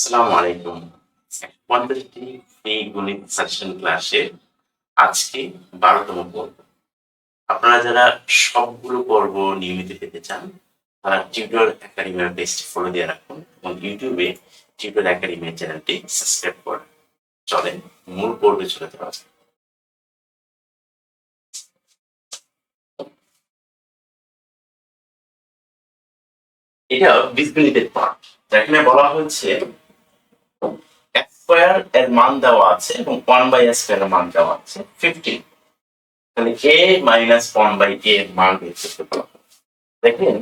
আসসালামু আলাইকুম। পঞ্চাশটি এই গণিত সেকশন ক্লাসে আজকে বারোতম পর্ব। আপনারা যারা সবগুলো পর্ব নিয়মিত পেতে চান, তারা টিউটর একাডেমির পেজটি ফলো দিয়ে রাখুন এবং ইউটিউবে টিউটর একাডেমির চ্যানেলটি সাবস্ক্রাইব করুন চলেন, মূল পর্বে চলে যাওয়া। এটা বীজগণিতের পার্ট যেখানে বলা এক্স স্কোয়ার এর মান দেওয়া আছে এবং ওয়ান বাই এস স্কোয়ার এর মান দেওয়া আছে ফিফটিন তাহলে a minus one by a এর মান বের করতে দেখেন,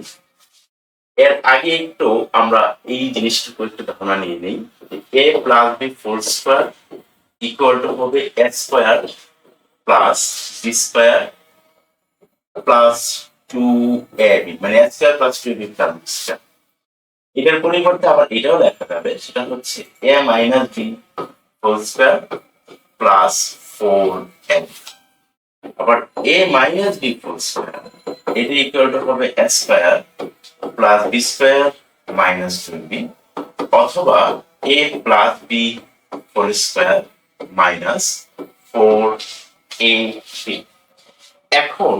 এর আগে একটু আমরা এই জিনিসটুকু একটু ধারণা নিয়ে নিই। A plus b four square equal to হবে s square plus b square plus two a b মানে s square plus two b plus square এটার পরিবর্তে আবার এটাও লেখা যাবে, সেটা হচ্ছে a minus b whole square plus four n আবার a minus b whole square এটা ইকুয়াল টু হবে s square plus b square minus two b অথবা a plus b whole square minus four a b এখন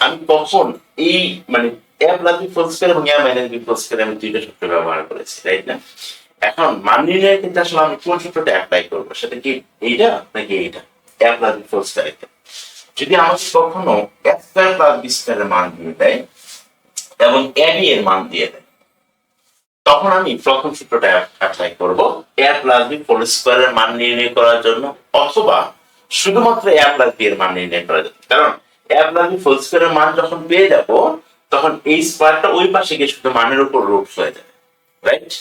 আমি কখন এই মানে এ plus B এবং এ মাইনাস বি আমি দুইটা সূত্র ব্যবহার করেছি রাইট না? এখন আসলে আমি কোন সূত্রটা অ্যাপ্লাই সেটা কি এইটা নাকি এইটা? প্লাস বি যদি আমাকে কখনো এ প্লাস বি স্কয়ারের মান দিয়ে দেয় এবং এ এর মান দিয়ে দেয়, তখন আমি প্রথম সূত্রটা অ্যাপ্লাই করব এ প্লাস বি ফুল স্কয়ারের মান নির্ণয় করার জন্য অথবা শুধুমাত্র এ প্লাস বি এর মান নির্ণয় করার জন্য। কারণ এ প্লাস বি ফুল স্কয়ারের মান যখন পেয়ে যাব তখন এই স্কয়ারটা ওই পাশে গিয়ে শুধু মানের উপর রুট হয়ে যাবে রাইট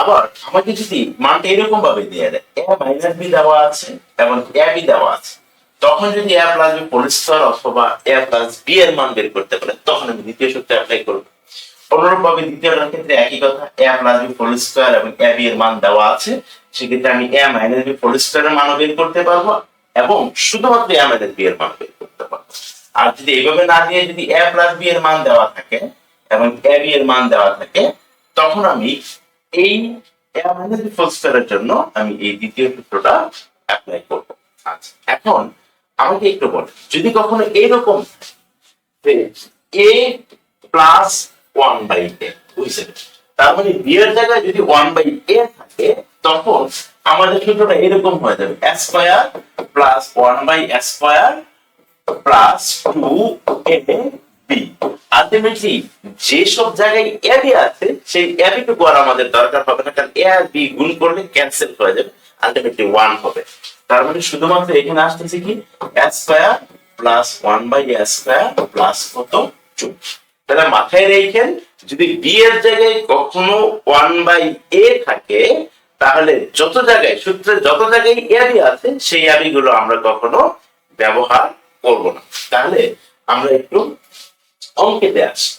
আবার আমাকে যদি মানটা এরকম ভাবে দিয়ে দেয় এ মাইনাস বি দেওয়া আছে এবং এ বি দেওয়া আছে, তখন যদি এ প্লাস বি স্কয়ার অথবা এ প্লাস বি এর মান বের করতে পারে, তখন আমি দ্বিতীয় সূত্র অ্যাপ্লাই করব। অনুরূপ ভাবে দ্বিতীয়টার ক্ষেত্রে একই কথা এ প্লাস বি স্কয়ার এবং এ বি এর মান দেওয়া আছে, সেক্ষেত্রে আমি এ মাইনাস বি হোল স্কয়ারের মানও বের করতে পারব এবং শুধুমাত্র এ মাইনাস বি এর মান বের করতে পারব। আর যদি এইভাবে না দিয়ে যদি এ প্লাস বি এর মান দেওয়া থাকে, এবং এ বি এর মান দেওয়া থাকে, তখন আমি এই হোল স্কয়ারের জন্য আমি এই দ্বিতীয় সূত্রটা অ্যাপ্লাই করব। আচ্ছা এখন আমাকে একটু বলেন, যদি কখনো এইরকম a plus one by a বুঝছেন? তার মানে বি এর জায়গায় যদি ওয়ান বাই এ থাকে, তখন আমাদের সূত্রটা এরকম হয়ে যাবে square plus one by square a b. Ultimately যেসব জায়গায় এ বি আছে, সেই এ বি টুকু আর আমাদের দরকার হবে না, কারণ এ গুণ করলে ক্যান্সেল হয়ে যাবে আলটিমেটলি ওয়ান হবে। তার মানে শুধুমাত্র এখানে আসতেছে কি? Square plus one by square plus কত? টু তাহলে মাথায় রেখেন, যদি বি এর জায়গায় কখনো ওয়ান বাই এ থাকে, তাহলে যত জায়গায়, সূত্রে যত জায়গায় এ আছে, সেই আবি গুলো আমরা কখনো ব্যবহার করব না। তাহলে আমরা একটু অঙ্কেতে আসি।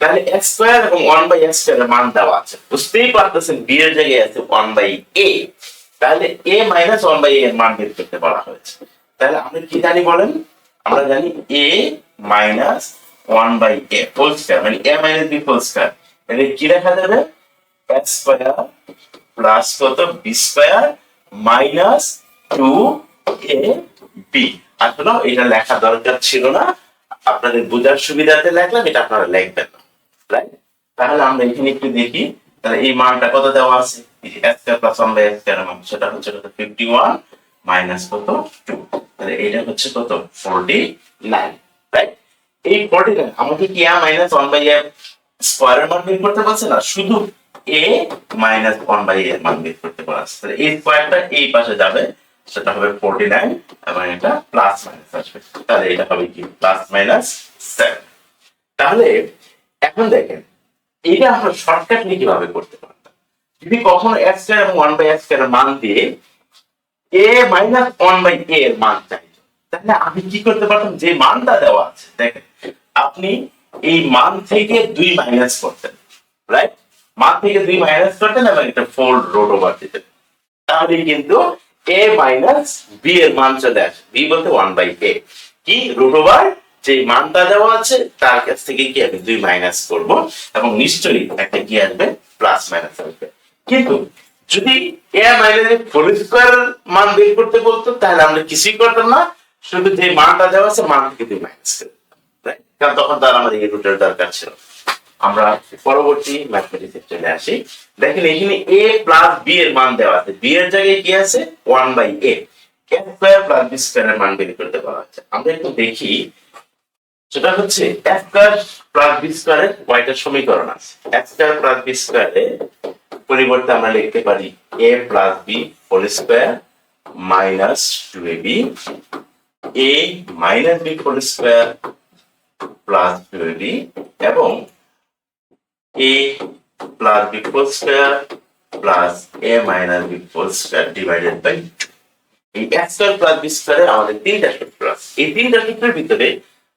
তাহলে এক্স স্কোয়ার এবং ওয়ান বাই এক্স স্কোয়ার মান দেওয়া আছে। বুঝতেই পারতেছেন বি এর জায়গায় আছে ওয়ান বাই এ তাহলে এ মাইনাস ওয়ান বাই এর মান বের করতে বলা হয়েছে। তাহলে আমরা কি জানি বলেন? আমরা জানি a minus one by a whole square মানে a minus b whole square মানে কি লেখা যাবে? এক্স স্কোয়ার প্লাস কত? B square minus two a b আসলে এটা লেখা দরকার ছিল না। আপনাদের বোঝার সুবিধাতে লেখলাম, এটা আপনারা লিখবেন না। তাহলে আমরা এখানে একটু দেখি, তাহলে এই মানটা কত দেওয়া আছে? প্লাস ওয়ান বাই মান, সেটা হচ্ছে কত? ফিফটি ওয়ান মাইনাস কত? টু তাহলে এটা হচ্ছে কত? ফোরটি নাইন রাইট এই ফোরটি নাইন আমাকে কি a minus one by a স্কোয়ারের মান বের করতে পারছে না? শুধু এ মাইনাস ওয়ান বাই এর মান বের করতে পারছে তাহলে এই স্কোয়ারটা এই পাশে যাবে। সেটা হবে ফোরটি নাইন এবং এটা প্লাস মাইনাস আসবে। তাহলে এটা হবে কি? প্লাস মাইনাস সেভেন তাহলে এখন দেখেন, এটা আমরা শর্টকাটলি কীভাবে করতে পারতাম? যদি কখনো এক্স স্কয়ার এবং ওয়ান বাই এক্স স্কয়ারের মান দিয়ে a minus one by a এর মান চাইতো তাহলে আমি কি করতে পারতাম? যে মানটা দেওয়া আছে, দেখেন, আপনি এই মান থেকে দুই মাইনাস করতেন রাইট মান থেকে দুই মাইনাস করতেন এবং একটা ফোর রোড ওভার দিতেন। তাহলে কিন্তু এ মাইনাস বি এর মান চলে আসে। বি বলতে ওয়ান বাই এ কি? রুট ওভার যে মানটা দেওয়া আছে, তার কাছ থেকে কি আমি দুই মাইনাস করব এবং নিশ্চয়ই একটা কি আসবে? প্লাস মাইনাস আসবে। কিন্তু যদি এ মাইনাস হোল স্কোয়ার মান বের করতে বলতো, তাহলে আমরা কিছুই করতাম না। শুধু যে মানটা দেওয়া আছে, মান থেকে দুই মাইনাস কারণ তখন তার আমাদের রুটের দরকার ছিল আমরা পরবর্তী ম্যাথমেটিক্সে চলে আসি। দেখেন এখানে এ প্লাস বি এর মান দেওয়া আছে। বি এর জায়গায় কি আছে? One by a a square plus b স্কোয়ারের মান বের করতে বলা হচ্ছে। আমরা একটু দেখি। সেটা হচ্ছে এফ স্কোয়ার প্লাস বি স্কোয়ারের ওয়াইটার সমীকরণ আছে। এফ স্কোয়ার প্লাস বি স্কোয়ারের পরিবর্তে আমরা লিখতে পারি a plus b whole square minus two a b a minus b whole square plus two a b এবং a plus b whole square plus a minus b whole square divided by এই x square plus B স্কোয়ারের আমাদের তিনটা সূত্র আছে। এই তিনটা সূত্রের ভিতরে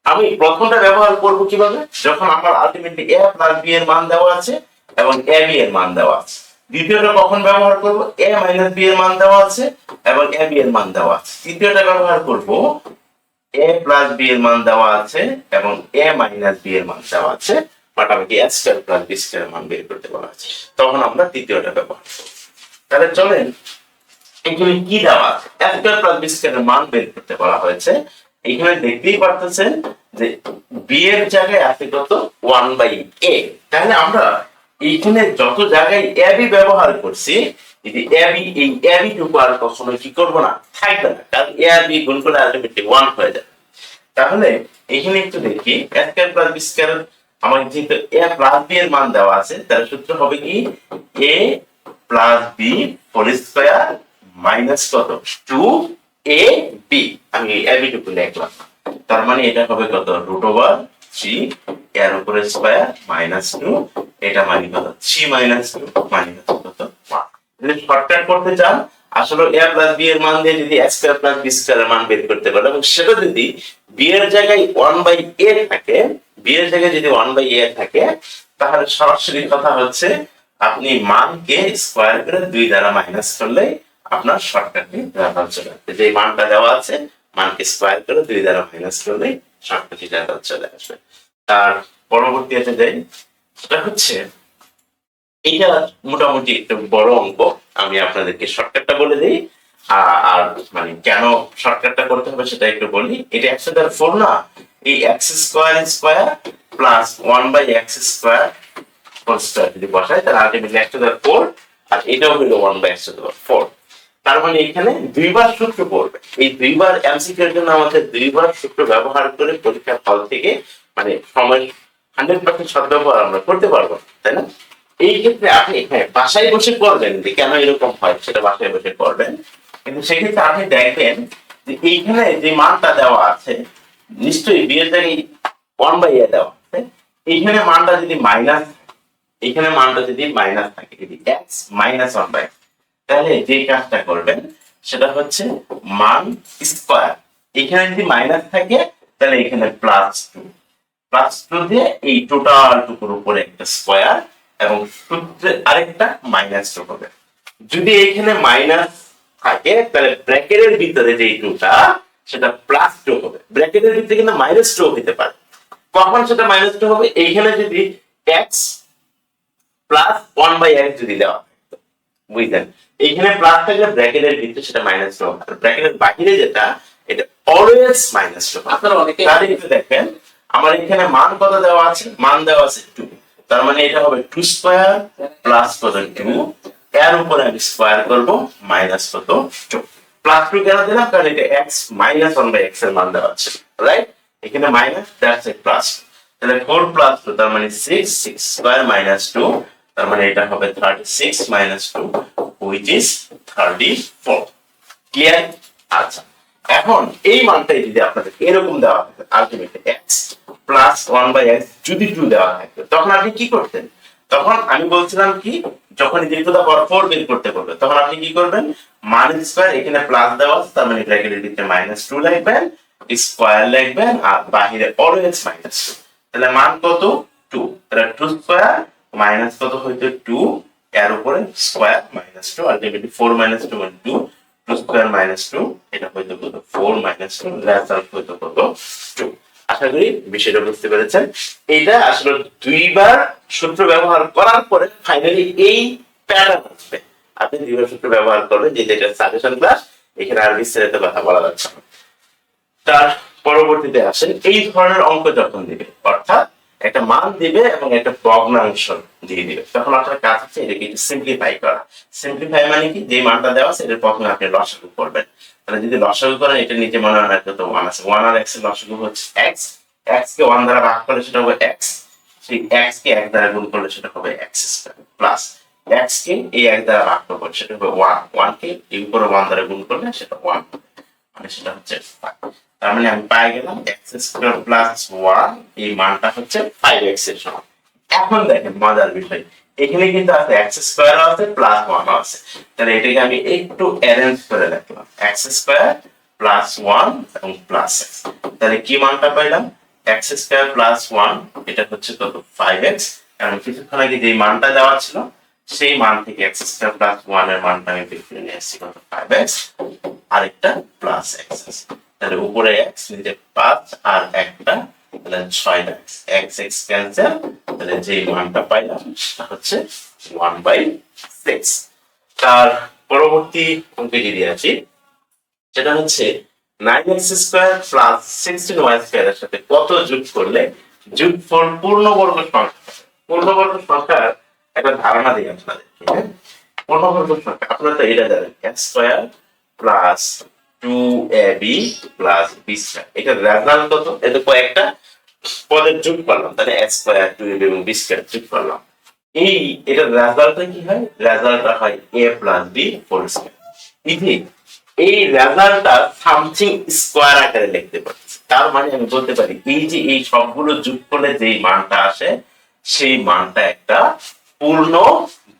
আমি প্রথমটা ব্যবহার করব কীভাবে? যখন আমার আলটিমেটলি এ প্লাস বি এর মান দেওয়া আছে এবং এ বি এর মান দেওয়া আছে। দ্বিতীয়টা কখন ব্যবহার করব? এ মাইনাস বি এর মান দেওয়া আছে এবং এ বি এর মান দেওয়া আছে। তৃতীয়টা ব্যবহার করব এ প্লাস বি এর মান দেওয়া আছে এবং এ মাইনাস বি এর মান দেওয়া আছে। বাট আমাকে প্লাস বি মান বের করতে বলা আছে তখন আমরা তৃতীয়টা ব্যবহার তাহলে চলেন, এখানে কি দেওয়া আছে? প্লাস বি মান বের করতে বলা হয়েছে। এখানে দেখতেই পারতেছেন যে বি এর জায়গায় আছে কত? ওয়ান বাই এ তাহলে আমরা এইখানে যত জায়গায় এবি ব্যবহার করছি, যদি এবি এই এবি আর কখনো কি করব না? থাকবে না। কারণ এ আর বি গুণ করে আলটিমেটলি ওয়ান হয়ে যাবে। তাহলে এখানে একটু দেখি এ প্লাস বি আমার যেহেতু এ প্লাস বি এর মান দেওয়া আছে, তাহলে সূত্র হবে কি? A plus b whole square minus কত? টু এ বি আমি এবি টুকু লিখলাম। তার মানে এটা হবে কত? রুট ওভার থ্রি এর উপরে স্কয়ার মাইনাস টু এটা মানে কত? থ্রি মাইনাস টু মানে কত? ওয়ান যদি শর্টকাট করতে চান, আসলে এ প্লাস বি এর মান দিয়ে যদি x square plus b square এর মান বের করতে পারো, এবং সেটা যদি বি এর জায়গায় ওয়ান বাই এ থাকে বি এর জায়গায় যদি ওয়ান বাই এ থাকে, তাহলে সরাসরি কথা হচ্ছে আপনি মানকে স্কোয়ার করে দুই দ্বারা মাইনাস করলে আপনার শর্টকাটে রেজাল্ট চলে আসবে। যে মানটা দেওয়া আছে, মানকে স্কোয়ার করে দুই দ্বারা মাইনাস করলে রেজাল্ট চলে আসবে। তার পরবর্তীতে যাই সেটা হচ্ছে, এটা মোটামুটি একটা বড় অঙ্ক, আমি আপনাদেরকে শর্টকাটটা বলে দিই। আর মানে কেন শর্টকাটটা করতে হবে সেটা একটু বলি। এটা দ্বারা ফোর না এই x square square plus one by x square whole square যদি বসাই, তাহলে আলটিমেটলি একশো দ্বারা ফোর আর এটাও হলো ওয়ান বাই দ্বারা ফোর তার মানে এখানে দুইবার সূত্র পড়বে। এই দুইবার এমসিকিউ এর জন্য আমাদের দুইবার সূত্র ব্যবহার করে পরীক্ষার ফল থেকে মানে সময় হান্ড্রেড পার্সেন্ট সদ্ব্যবহার আমরা করতে পারব, তাই না? এই ক্ষেত্রে আপনি হ্যাঁ বাসায় বসে করবেন যে কেন এরকম হয়, সেটা বাসায় বসে করবেন। কিন্তু সেক্ষেত্রে আপনি দেখবেন যে এইখানে যে মানটা দেওয়া আছে নিশ্চয়ই বিয়ের জায়গায় ওয়ান বাই এ দেওয়া। এইখানে মানটা যদি মাইনাস এইখানে মানটা যদি মাইনাস থাকে, যদি এক্স মাইনাস ওয়ান বাই তাহলে যে কাজটা করবেন, সেটা হচ্ছে মান স্কোয়ার এখানে যদি মাইনাস থাকে, তাহলে এখানে প্লাস টু প্লাস টু দিয়ে এই টোটাল টুকুর উপরে একটা স্কোয়ার এবং সূত্রে আরেকটা মাইনাস টু হবে। যদি এখানে মাইনাস থাকে, তাহলে ব্র্যাকেটের ভিতরে যে টুটা সেটা প্লাস টু হবে। ব্র্যাকেটের ভিতরে কিন্তু মাইনাস টু হতে পারে। কখন সেটা মাইনাস টু হবে? এইখানে যদি x plus one by x যদি দেওয়া বুঝলেন? এইখানে প্লাস থাকলে ব্র্যাকেটের ভিতরে সেটা মাইনাস টু হবে। ব্র্যাকেটের বাইরে যেটা এটা অলওয়েজ মাইনাস টু হবে। আপনারা অনেকে দেখেন আমার এখানে মান কত দেওয়া আছে? মান দেওয়া আছে টু তার মানে এটা হবে টু স্কোয়ার প্লাস কত? টু এর উপরে আমি স্কোয়ার করব মাইনাস কত? টু প্লাস টু কেন দিলাম? কারণ এটা এক্স মাইনাস ওয়ান বাই এক্সের মান দেওয়া আছে রাইট এখানে মাইনাস দ্যাটস এ প্লাস তাহলে ফোর প্লাস টু তার মানে six six square minus two তার মানে এটা হবে thirty six minus two which is thirty four clear আচ্ছা। এখন এই মানটাই যদি আপনাদের এরকম দেওয়া থাকে ultimate x plus one by x যদি টু দেওয়া থাকে, তখন আপনি কি করতেন? তখন আমি বলছিলাম কি, যখন দীর্ঘ দা পর ফোর বের করতে বলবে, তখন আপনি কি করবেন? মান স্কোয়ার, এখানে প্লাস দেওয়া আছে, তার মানে ব্র্যাকেটের মাইনাস টু লিখবেন স্কোয়ার লিখবেন, আর বাহিরে অলওয়েজ মাইনাস টু তাহলে মান কত? টু তাহলে টু স্কোয়ার মাইনাস কত হইতো টু এর উপরে square minus two ultimately four minus two মানে two two square minus two এটা হয়তো কত? ফোর মাইনাস টু রেজাল্ট হয়তো কত? টু আশা করি বিষয়টা বুঝতে পেরেছেন। এটা আসলে দুইবার সূত্র ব্যবহার করার পরে ফাইনালি এই প্যাটার্ন আসবে। আপনি দ্বিতীয় সূত্র ব্যবহার করবেন যেটা সাজেশন ক্লাস এখানে আর বিস্তারিত কথা বলা যাচ্ছে না। তার পরবর্তীতে আসেন, এই ধরনের অঙ্ক যখন দিবে, অর্থাৎ একটা মান দিবে এবং একটা ভগ্নাংশ দিয়ে দিবে। তখন আপনার কাজ হচ্ছে এটাকে সিম্পলিফাই করা। সিম্পলিফাই মানে কি? যে মানটা দেওয়া আছে, এটার প্রথমে আপনি লসাগু করবেন। তাহলে যদি লসাগু করেন এটা নিচে মনে হয় তো ওয়ান আছে। ওয়ান আর এক্সের লসাগু হচ্ছে এক্স এক্স কে ওয়ান দ্বারা ভাগ করলে সেটা হবে এক্স সেই এক্স কে এক দ্বারা গুণ করলে সেটা হবে এক্স প্লাস এক্স এই এক দ্বারা ভাগ করব সেটা হবে ওয়ান ওয়ান এই উপরে ওয়ান দ্বারা গুণ করলে সেটা ওয়ান মানে সেটা হচ্ছে তার মানে আমি পাই গেলাম এক্স স্কোয়ার প্লাস ওয়ান এই মানটা হচ্ছে ফাইভ এক্সের সমান। এখন দেখেন মজার বিষয়। এখানে কিন্তু আছে এক্স স্কোয়ার আছে প্লাস ওয়ান আছে। তাহলে এটাকে আমি একটু অ্যারেঞ্জ করে রাখলাম এক্স স্কোয়ার প্লাস ওয়ান এবং প্লাস এক্স তাহলে কি মানটা পাইলাম? এক্স স্কোয়ার প্লাস ওয়ান এটা হচ্ছে কত? ফাইভ এক্স কারণ কিছুক্ষণ আগে যে মানটা দেওয়া ছিল সেই মান থেকে এক্স স্কোয়ার প্লাস ওয়ানের মানটা আমি বের করে নিয়ে আসছি কত? ফাইভ এক্স আরেকটা প্লাস এক্স আছে। তাহলে উপরে এক্স নিচে পাঁচ, আর একটা, তাহলে ছয় এক্স এক্স এক্স ক্যান্সেল তাহলে যে মানটা পাইলাম সেটা হচ্ছে ওয়ান বাই সিক্স তার পরবর্তী অঙ্কে যদি আসি, সেটা হচ্ছে nine x square plus sixteen y স্কোয়ারের সাথে কত যোগ করলে যোগফল পূর্ণবর্গ সংখ্যা? পূর্ণবর্গ সংখ্যার একটা ধারণা দিই আপনাদেরকে। হ্যাঁ? আপনারা তো এটা জানেন square plus two a b plus b square এটা কত? এটা কয়েকটা পদের যোগ করলাম, তাহলে স্কোয়ার টু এ বি এবং বি স্কোয়ার যোগ করলাম। এই এটার রেজাল্টটা কি হয়? রেজাল্টটা হয় a plus b whole square এই রেজাল্টটা সামথিং স্কোয়ার আকারে লিখতে পারছি তার মানে আমি বলতে পারি, এই যে এই সবগুলো যোগ করলে যেই মানটা আসে, সেই মানটা একটা পূর্ণ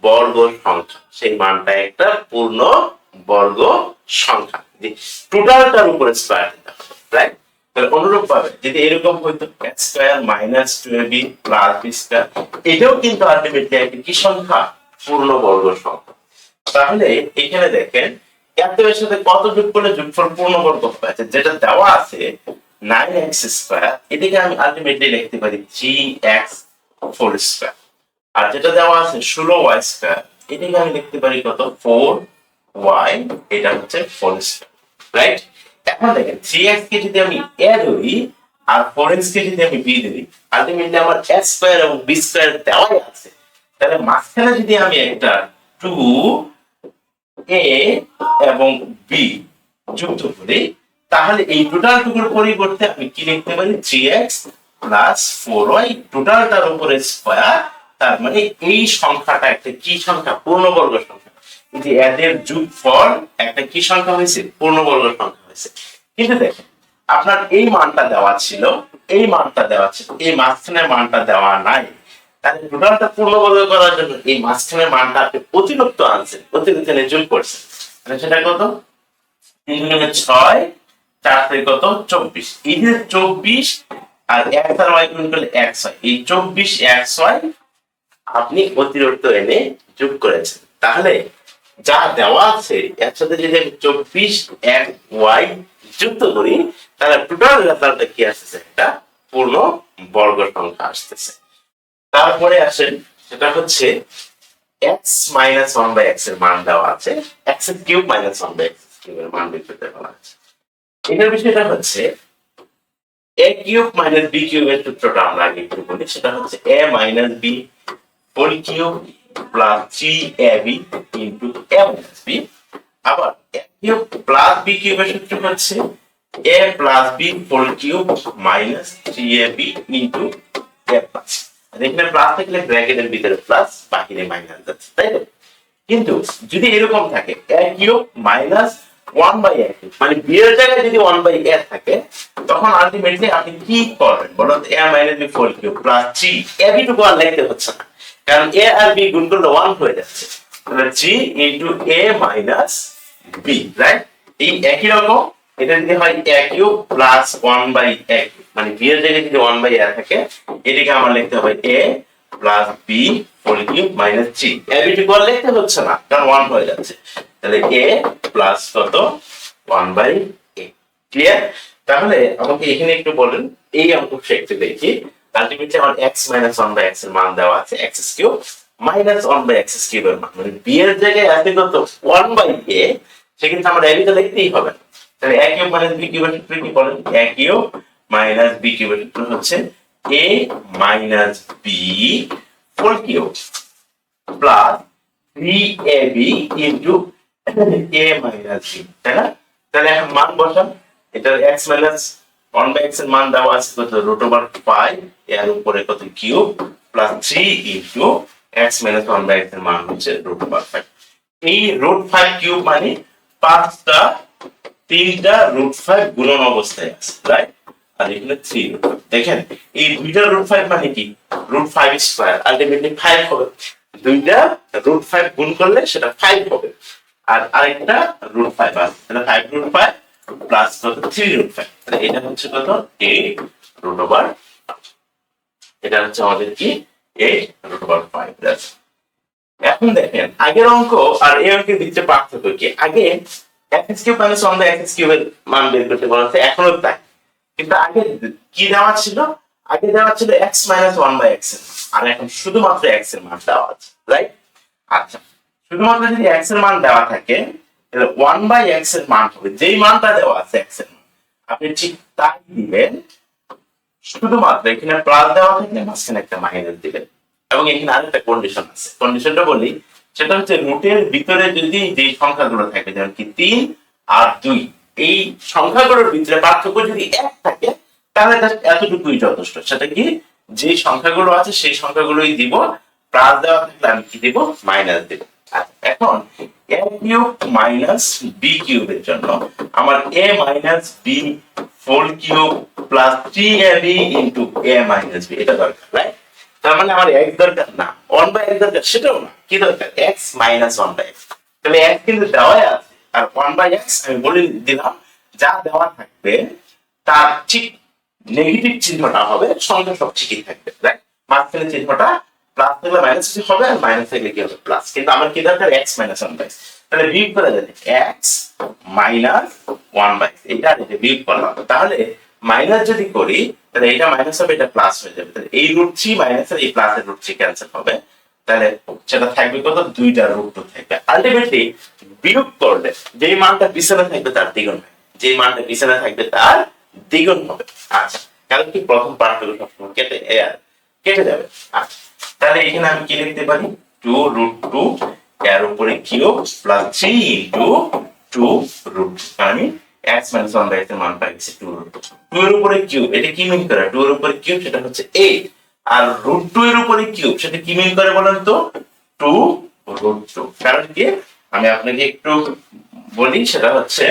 বর্গ সংখ্যা। সেই মানটা একটা পূর্ণ বর্গ সংখ্যা। টোটালটার উপরে স্কোয়ার দিতে হবে রাইট অনুরূপ ভাবে যদি এরকম মাইনাস প্লাস এটাও কিন্তু আলটিমেটলি একটা কি সংখ্যা? পূর্ণ বর্গ সংখ্যা। তাহলে এখানে দেখেন এর সাথে কত যোগ করলে যোগফল পূর্ণবর্গ পাচ্ছে যেটা দেওয়া আছে নাইন এক্স স্কোয়ার এটাকে আমি আলটিমেটলি লিখতে পারি থ্রি এক্স ফোর স্কোয়ার আর যেটা দেওয়া আছে ষোলো ওয়াই স্কোয়ার এটাকে আমি লিখতে পারি কত? ফোর ওয়াই এটা হচ্ছে ফোর স্কোয়ার রাইট এখন দেখেন থ্রি এক্স কে যদি আমি এ ধরি আর ফোর এক্স কে যদি আমি বি ধরি আলটিমেটলি আমার এক্স স্কোয়ার এবং বি স্কোয়ার দেওয়াই আছে। তাহলে মাঝখানে যদি আমি একটা টু এ এবং বি যুক্ত করি, তাহলে এই টোটাল টুকুর পরিবর্তে আমি কি লিখতে পারি? Three x plus four y টোটালটার উপরে স্কোয়ার তার মানে এই সংখ্যাটা একটা কি সংখ্যা? পূর্ণবর্গ সংখ্যা। যে এদের যোগফল একটা কি সংখ্যা হয়েছে? পূর্ণবর্গ সংখ্যা হয়েছে। কিন্তু দেখেন, আপনার এই মানটা দেওয়া ছিল, এই মানটা দেওয়া ছিল, এই মাঝখানের মানটা দেওয়া নাই। তাহলে টোটালটা পূর্ণবর্গ করার জন্য এই মাঝখানের মানটা আপনি অতিরিক্ত আনছেন, অতিরিক্ত যোগ করছেন। তাহলে সেটা কত? তিন ছয়, চার থেকে কত? চব্বিশ। এই যে চব্বিশ আর এক আর ওয়াই গুণ করলে এক ছয়। এই চব্বিশ, এক ছয় আপনি অতিরিক্ত এনে যোগ করেছেন। তাহলে যা দেওয়া আছে, এর সাথে যদি আমি চব্বিশ এক ওয়াই যুক্ত করি, তাহলে টোটাল রেজাল্টটা কি আসতেছে? একটা পূর্ণ বর্গ সংখ্যা আসতেছে। তারপরে আসেন, সেটা হচ্ছে এক্স মাইনাস ওয়ান বাই এক্সের মান দেওয়া আছে। এক্সের cube minus one by x কিউবের মান বের করতে বলা আছে। এটার বিষয়টা হচ্ছে এ কিউব মাইনাস বি কিউবের সূত্রটা আমরা আগে একটু বলি, সেটা হচ্ছে a minus b whole plus three a b into a minus b আবার কিউব প্লাস বি কিউবের সূত্র হচ্ছে? A plus b whole cube minus three a b into a plus এখানে প্লাস থাকলে ব্র্যাকেটের ভিতরে প্লাস বাহিরে মাইনাস যাচ্ছে তাই তো? কিন্তু যদি এরকম থাকে a cube minus one by a মানে বিয়ের জায়গায় যদি ওয়ান বাই এ থাকে, তখন আলটিমেটলি আপনি কি করবেন? বলো a minus b four cube plus three a b টুকু আর লিখতে হচ্ছে না। কারণ এ আর বি গুণ করলে ওয়ান হয়ে যাচ্ছে। তাহলে three into A minus B right এই একই রকম, এটা যদি হয় A cube plus one by A মানে বি এর জায়গায় যদি ওয়ান বাই এ থাকে, এটাকে আমার লিখতে হবে A plus B whole cube minus G A B টুকু আর লিখতে হচ্ছে না, কারণ ওয়ান হয়ে যাচ্ছে। তাহলে এ প্লাস কত? ওয়ান বাই এ ক্লিয়ার তাহলে আমাকে এখানে একটু বলেন, এই অঙ্ক একটু দেখি। আলটিমেটলি আমার এক্স মাইনাস ওয়ান বাই এক্সের মান দেওয়া আছে X cube minus one by X কিউবের মান। মানে বি এর জায়গায় আছে কত? ওয়ান বাই এ সেক্ষেত্রে আমার এবিটা লিখতেই হবে। তাহলে এ কিউব মাইনাস বি কিউবের সূত্র কি বলেন? এ কিউব মাইনাস বি কিউবের সূত্র হচ্ছে A minus B full cube plus three A B into A minus B তাই না? তাহলে এখন মান বসান। এটা এক্স মাইনাস ওয়ানের মান দেওয়া আছে কত? রুট ওভার ফাইভ এর উপরে কত? Cube plus three into X minus one by এর মান হচ্ছে রুট ওভার ফাইভ এই রুট ফাইভ কিউব মানে পাঁচটা, তিনটা রুট ফাইভ গুণন অবস্থায় আছে রাইট আর এখানে থ্রি দেখেন, এই দুইটা রুট ফাইভ মানে কি? Root five square ultimately five হবে। দুইটা রুট ফাইভ গুণ করলে সেটা ফাইভ হবে। আর আরেকটা রুট ফাইভ আছে। তাহলে five root five plus three root five এটা হচ্ছে কত? এইট রুট ওভার এটা হচ্ছে আমাদের কি? এইট রুট ওভার ফাইভ এখন দেখেন, আগের অঙ্ক আর এই অঙ্কের ভিতরে পার্থক্য কি? আগে X cube minus one X কিউবের মান বের করতে বলা এখনও তাই। কিন্তু আগে কি দেওয়া ছিল? আগে দেওয়া ছিল এক্স মাইনাস ওয়ান বাই এক্সের আর এখন শুধুমাত্র এক্সের মান দেওয়া আছে রাইট আচ্ছা শুধুমাত্র যদি এক্সের মান দেওয়া থাকে তাহলে ওয়ান বাই এক্সের মান হবে। যেই মানটা দেওয়া আছে এক্সের আপনি ঠিক তাই শুধুমাত্র এখানে প্লাস দেওয়া থাকলে মাঝখানে একটা মাইনাস এবং এখানে কন্ডিশন আছে। কন্ডিশনটা বলি, সেটা হচ্ছে রুটের ভিতরে যদি যে সংখ্যাগুলো থাকে, যেমন কি তিন আর দুই, এই সংখ্যাগুলোর ভিতরে পার্থক্য যদি এক থাকে, তাহলে এতটুকুই যথেষ্ট। সেটা কি? যে সংখ্যাগুলো আছে, সেই সংখ্যাগুলোই দিব। প্লাস দেওয়া থাকলে আমি কি দিব? মাইনাস দিব। এখন এ কিউব মানে সেটাও কি দরকার? এক্স মাইনাস ওয়ান কিন্তু দেওয়াই আছে, আর ওয়ান বাই এক্স আমি বলে দিলাম, যা দেওয়া থাকবে, তার ঠিক নেগেটিভ চিহ্নটা হবে সংখ্যা সব ঠিকই থাকবে মাঝখানে চিহ্নটা প্লাস থাকলে মাইনাস হবে আর মাইনাস থাকলে কি হবে? প্লাস কিন্তু আমার কি দরকার? এক্স মাইনাস ওয়ান বাই তাহলে বিয়োগ করে দেবে এক্স মাইনাস ওয়ান বাই এটা বিয়োগ করলাম। তাহলে মাইনাস যদি করি, তাহলে এটা মাইনাস হবে, এটা প্লাস হয়ে যাবে। তাহলে এই রুট থ্রি মাইনাস এই প্লাসের রুট থ্রি ক্যান্সেল হবে। তাহলে সেটা থাকবে কত? দুইটা রুট টু থাকবে। আলটিমেটলি বিয়োগ করলে যেই মানটা পিছনে থাকবে তার দ্বিগুণ হবে। যে মানটা পিছনে থাকবে তার দ্বিগুণ হবে। আচ্ছা কারণ কি প্রথম পার্টগুলো সবসময় কেটে কেটে যাবে। আচ্ছা তাহলে এখানে আমি কি লিখতে পারি? টু রুট টু এর উপরে cube plus three into two root আমি এক্স মাইনাস ওয়ান বাই মান পাইছি টু রুট টু এর উপরে কিউব, এটা কি মিন করে? টু এর উপরে কিউব, সেটা হচ্ছে এইট আর রুট টু এর উপরে কিউব, সেটা কি মিন করে বলেন তো? টু রুট টু কারণ কি? আমি আপনাকে একটু বলি, সেটা হচ্ছে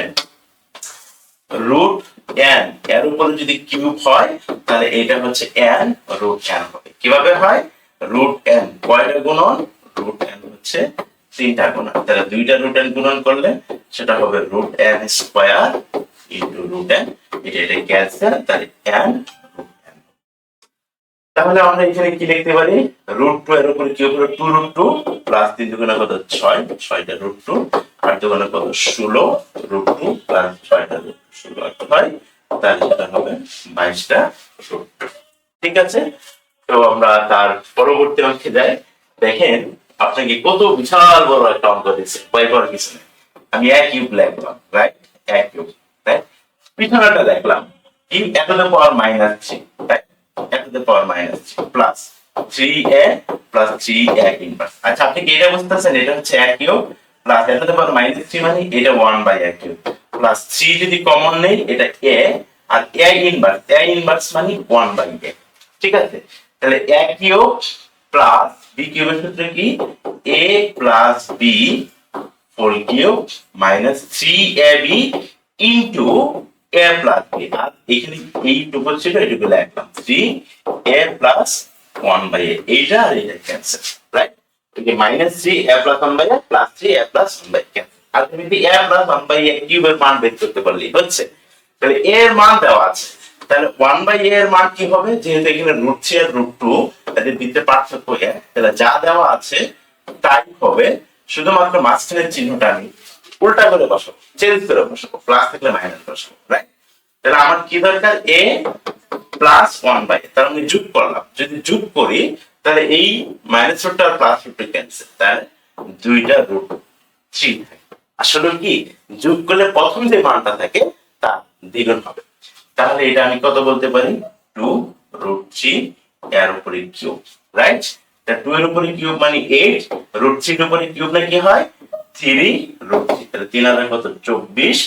রুট এন এর উপরে যদি কিউব হয়, তাহলে এটা হচ্ছে এন রুট এন হবে। কীভাবে হয়? রুট এন কয়টা গুণন রুট এন হচ্ছে তিনটা গুণন। তাহলে দুইটা রুট এন গুণন করলে সেটা হবে root N square into root N এটা এটা ক্যান্সেল তাহলে এন তাহলে আমরা এখানে কি লিখতে পারি? রুট টু এর উপরে কি উপরে টু রুট টু প্লাস তিন দুগুণে কত? ছয়। ছয়টা রুট টু আর দুগুণে কত? ষোলো। রুট টু প্লাস ছয়টা রুট ষোলো আর হয়? তাহলে সেটা হবে বাইশটা রুট টু ঠিক আছে? তো আমরা তার পরবর্তী অঙ্কে যাই। দেখেন, আপনাকে কত বিশাল বড় একটা অঙ্ক দিচ্ছে করার কিছু আমি এক ইউব লিখলাম রাইট এক ইউব রাইট পিছনেটা দেখলাম, কি? এত to power minus three right এত power minus three plus three A plus three এক ইনভার্স আচ্ছা আপনি কি এটা বুঝতেছেন? এটা হচ্ছে এক কিউব প্লাস এত টু পাওয়ার মাইনাস থ্রি মানে এটা ওয়ান বাই এক কিউব প্লাস থ্রি যদি কমন নেই, এটা এ আর এ ইনভার্স এ ইনভার্স মানে ওয়ান বাই এ ঠিক আছে? তাহলে এ কিউব প্লাস বি কিউবের সূত্র কি? A plus B whole cube minus three A B into A plus B. আর এখানে এইটুকু ছিল এইটুকু লিখলাম। Three A plus one by A. এইটা আর এইটা cancel right minus three A plus one by A plus three A plus one by cancel ultimately A plus one by A কিউবের মান বের করতে পারলেই হচ্ছে তাহলে এর মান দেওয়া আছে। তাহলে ওয়ান বাই এ এর মান কি হবে? যেহেতু এখানে রুট থ্রি আর রুট টু তাদের ভিতরে পার্থক্য এক তাহলে যা দেওয়া আছে, তাই হবে। শুধুমাত্র মাঝখানের চিহ্নটা আমি উল্টা করে বসাবো চেঞ্জ করে বসাবো প্লাস থাকলে মাইনাস বসাবো রাইট তাহলে আমার কি দরকার? এ প্লাস ওয়ান বাই তার আমি যোগ করলাম। যদি যোগ করি, তাহলে এই মাইনাস রুটটা আর প্লাস রুটটা ক্যান্সেল তাহলে দুইটা রুট থ্রি আসলে কি? যোগ করলে প্রথম যে মানটা থাকে, তা দ্বিগুণ হবে। তাহলে এটা আমি কত বলতে পারি? টু রুট থ্রি এর উপরে কিউব রাইট তা টু এর উপরে কিউব মানে এইট রুট থ্রির উপরে কিউব না কি হয়? থ্রি রুট থ্রি তাহলে তিন হাজার কত? চব্বিশ,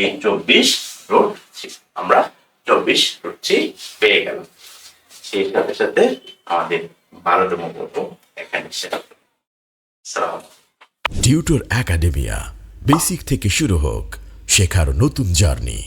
এই চব্বিশ রুট থ্রি আমরা চব্বিশ রুট থ্রি পেয়ে গেলাম। সেই সাথে সাথে আমাদের বারোতম পর্ব এখানে টিউটর একাডেমিয়া বেসিক থেকে শুরু হোক, শেখার নতুন জার্নি